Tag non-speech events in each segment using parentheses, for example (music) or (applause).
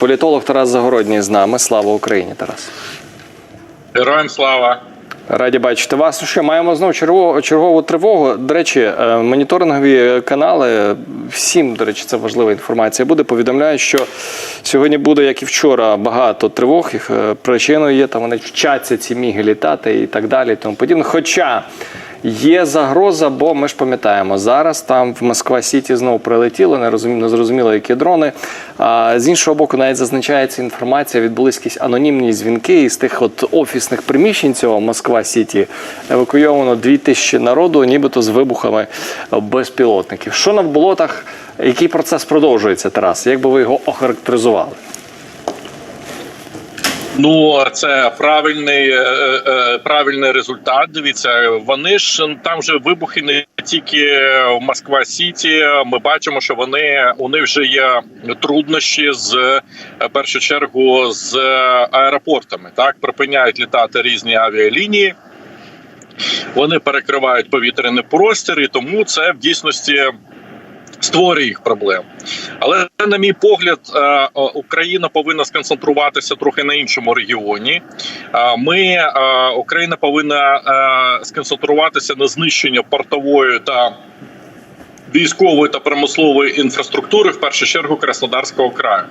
Політолог Тарас Загородній з нами. Слава Україні, Тарас. Героям слава. Раді бачити вас. Ну що, маємо знову чергову, чергову тривогу. До речі, е, моніторингові канали, всім, до речі, це важлива інформація буде. Повідомляють, що сьогодні буде, як і вчора, багато тривог. Їх е, причиною є, там вони вчаться ці міги літати і так далі. І тому подібне. Хоча є загроза, бо ми ж пам'ятаємо, зараз там в Москва Сіті знову прилетіло, не розумі- не зрозуміло, які дрони. З іншого боку, навіть зазначається інформація, відбулись якісь анонімні дзвінки із тих от офісних приміщень цього Москва Сіті евакуйовано 2000 народу, нібито з вибухами безпілотників. Що на болотах, який процес продовжується, Тарас? Як би ви його охарактеризували? Ну це правильний е, е, правильний результат. Дивіться, вони ж там же вибухи не тільки в Москва Сіті. Ми бачимо, що вони у них вже є труднощі з е, першу чергу з аеропортами. Так припиняють літати різні авіалінії. Вони перекривають повітряний простір, і тому це в дійсності створює їх проблем. Але на мій погляд, е, Україна повинна сконцентруватися трохи на іншому регіоні. Е, Ми е, Україна повинна е, сконцентруватися на знищенні портової та військової та промислової інфраструктури, в першу чергу Краснодарського краю.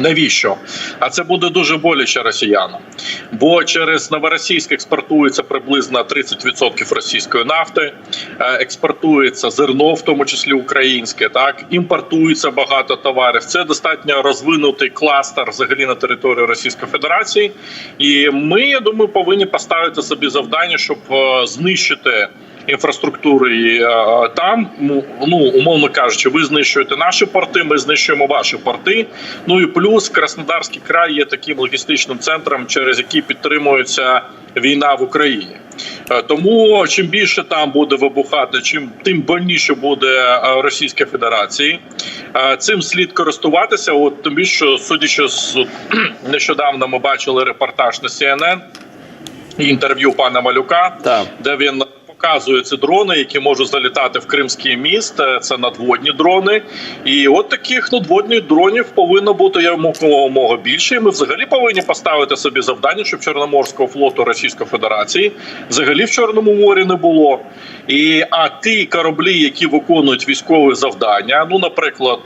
Навіщо? А це буде дуже боляче росіянам, бо через новоросійськ експортується приблизно 30% російської нафти, е, експортується зерно, в тому числі українське. Так імпортується багато товарів. Це достатньо розвинутий кластер взагалі на території Російської Федерації. І ми, я думаю, повинні поставити собі завдання, щоб е, знищити інфраструктури е, там. Ну, ну умовно кажучи, ви знищуєте наші порти, ми знищуємо ваші порти. Ну і плюс Краснодарський край є таким логістичним центром, через який підтримується війна в Україні. Е, Тому чим більше там буде вибухати, чим тим больніше буде е, Російська Федерація. Цим слід користуватися. От тим більше, судячи з (clears throat) нещодавно, ми бачили репортаж на CNN, інтерв'ю пана Малюка, Так. де він показує ці дрони, які можуть залітати в Кримський міст. Е, Це надводні дрони. І от таких надводних дронів повинно бути якомога більше. І ми взагалі повинні поставити собі завдання, щоб Чорноморського флоту Російської Федерації взагалі в Чорному морі не було. І а ті кораблі, які виконують військові завдання, ну, наприклад.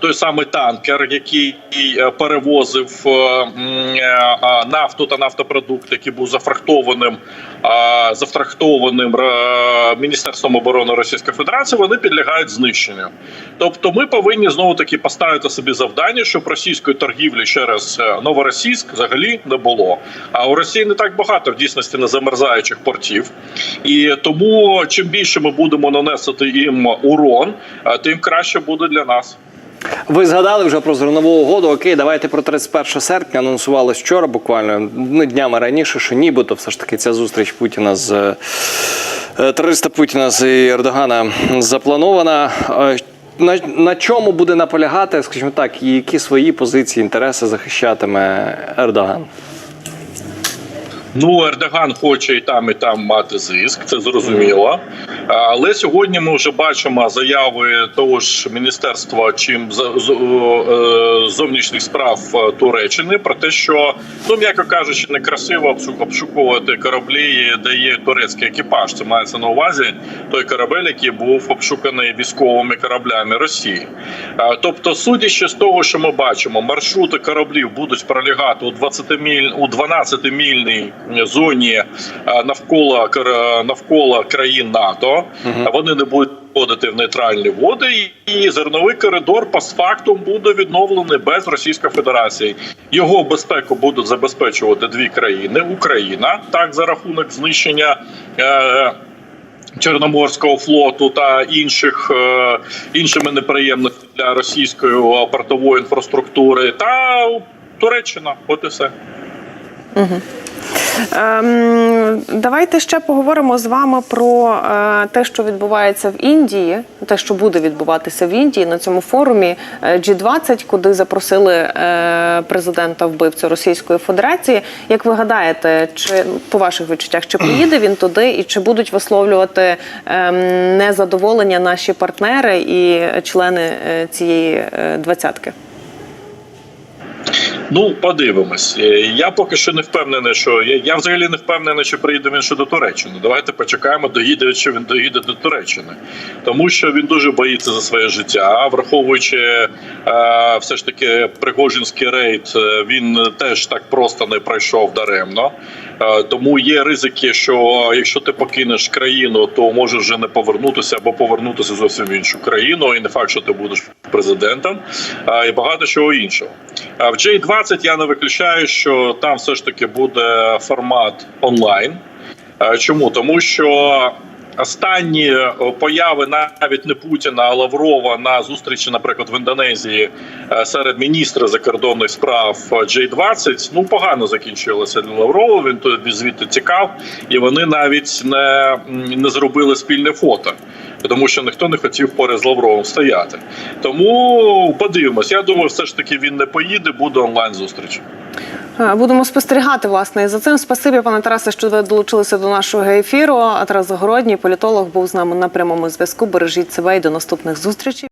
Той самий танкер, який е, перевозив е, е, нафту та нафтопродукти, який був зафрахтованим зафрахтованим Міністерством оборони Російської Федерації, вони підлягають знищенню. Тобто, ми повинні знову таки поставити собі завдання, щоб російської торгівлі через Новоросійськ взагалі не було. А у Росії не так багато в дійсності незамерзаючих портів, і тому чим більше ми будемо наносити їм урон, тим краще буде для нас. Ви згадали вже про зернову угоду. Окей, давайте про 31 серпня. анонсували вчора, буквально ну, днями раніше, що нібито все ж таки ця зустріч Путіна з е, терориста Путіна з Ердогана запланована. Е, На, на чому буде наполягати, скажімо так, і які свої позиції, інтереси захищатиме Ердоган? Ну, Ердоган хоче і там, і там мати зиск, це зрозуміло. Але сьогодні ми вже бачимо заяви того ж міністерства чим е, зовнішніх справ е, Туреччини про те, що ну м'яко кажучи, некрасиво обшу- обшуковувати кораблі, де є турецький екіпаж. Це мається на увазі той корабель, який був обшуканий військовими кораблями Росії. Е, Тобто, судячи з того, що ми бачимо, маршрути кораблів будуть пролягати у 20 міль у 12 мільній зоні е, навколо навколо країн НАТО. Вони не будуть входити в нейтральні води, і- зерновий коридор постфактум буде відновлений без Російської Федерації. Його безпеку будуть забезпечувати дві країни: Україна так за рахунок знищення. Е- Чорноморського флоту та інших е, іншими неприємностями для російської портової інфраструктури, та Туреччина, от і все. Ем, давайте ще поговоримо з вами про е, те, що відбувається в Індії, те, що буде відбуватися в Індії на цьому форумі е, G20, куди запросили е, президента вбивцю Російської Федерації. Як ви гадаєте, чи по ваших відчуттях, чи приїде він туди, і чи будуть висловлювати ем, незадоволення наші партнери і члени е, цієї е, двадцятки? Ну, подивимось. Е, Я поки що не впевнений, що я, я взагалі не впевнений, що приїде він ще до Туреччини. Давайте почекаємо, доїде, чи він доїде до Туреччини, тому що він дуже боїться за своє життя, враховуючи е, все ж таки Пригожинський рейд, е, він теж так просто не пройшов даремно. Е, тому є ризики, що якщо ти покинеш країну, то можеш вже не повернутися або повернутися зовсім в іншу країну, і не факт, що ти будеш президентом, е, і багато чого іншого. В J20 я не виключаю, що там все ж таки буде формат онлайн. Е, Чому? Тому що останні е, появи навіть не Путіна, а Лаврова на зустрічі, наприклад, в Індонезії е, серед міністра закордонних справ е, J20, ну погано закінчилося для Лаврова. Він тут звідти тікав, і вони навіть не, не зробили спільне фото. Тому що ніхто не хотів поряд з Лавровим стояти. Тому подивимось. Я думаю, все ж таки він не поїде, буде онлайн зустріч. Е, Будемо спостерігати власне і за цим. Спасибі, пане Тарасе, що ви долучилися до нашого ефіру. А Тарас Загородній, політолог, був з нами на прямому зв'язку. Бережіть себе і до наступних зустрічей.